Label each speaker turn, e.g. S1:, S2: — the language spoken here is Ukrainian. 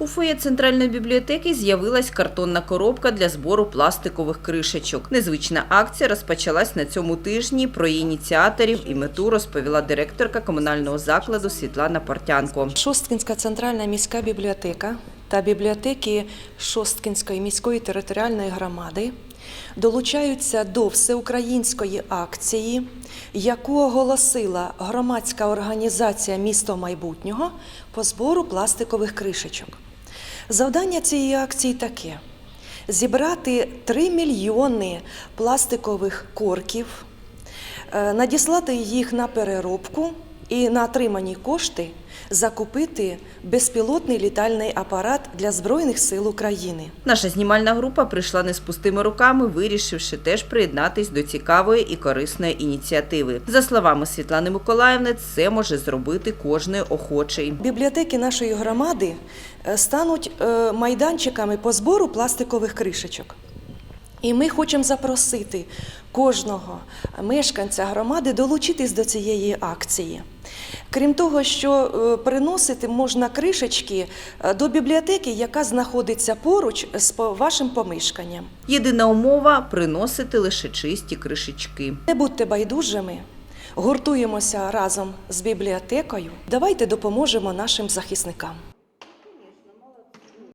S1: У фоє центральної бібліотеки з'явилась картонна коробка для збору пластикових кришечок. Незвична акція розпочалась на цьому тижні. Про її ініціаторів і мету розповіла директорка комунального закладу Світлана Портянко.
S2: Шосткінська центральна міська бібліотека та бібліотеки Шосткінської міської територіальної громади долучаються до всеукраїнської акції, яку оголосила громадська організація Місто майбутнього по збору пластикових кришечок. Завдання цієї акції таке: зібрати 3 мільйони пластикових корків, е, надіслати їх на переробку і на отримані кошти закупити безпілотний літальний апарат для Збройних сил України.
S1: Наша знімальна група прийшла не з пустими руками, вирішивши теж приєднатись до цікавої і корисної ініціативи. За словами Світлани Миколаївни, це може зробити кожний охочий.
S2: Бібліотеки нашої громади е, стануть е, майданчиками по збору пластикових кришечок. І ми хочемо запросити кожного мешканця громади долучитись до цієї акції. Крім того, що е, приносити можна кришечки е, до бібліотеки, яка знаходиться поруч з вашим помешканням.
S1: Єдина умова приносити лише чисті кришечки.
S2: Не будьте байдужими, гуртуємося разом з бібліотекою. Давайте допоможемо нашим захисникам.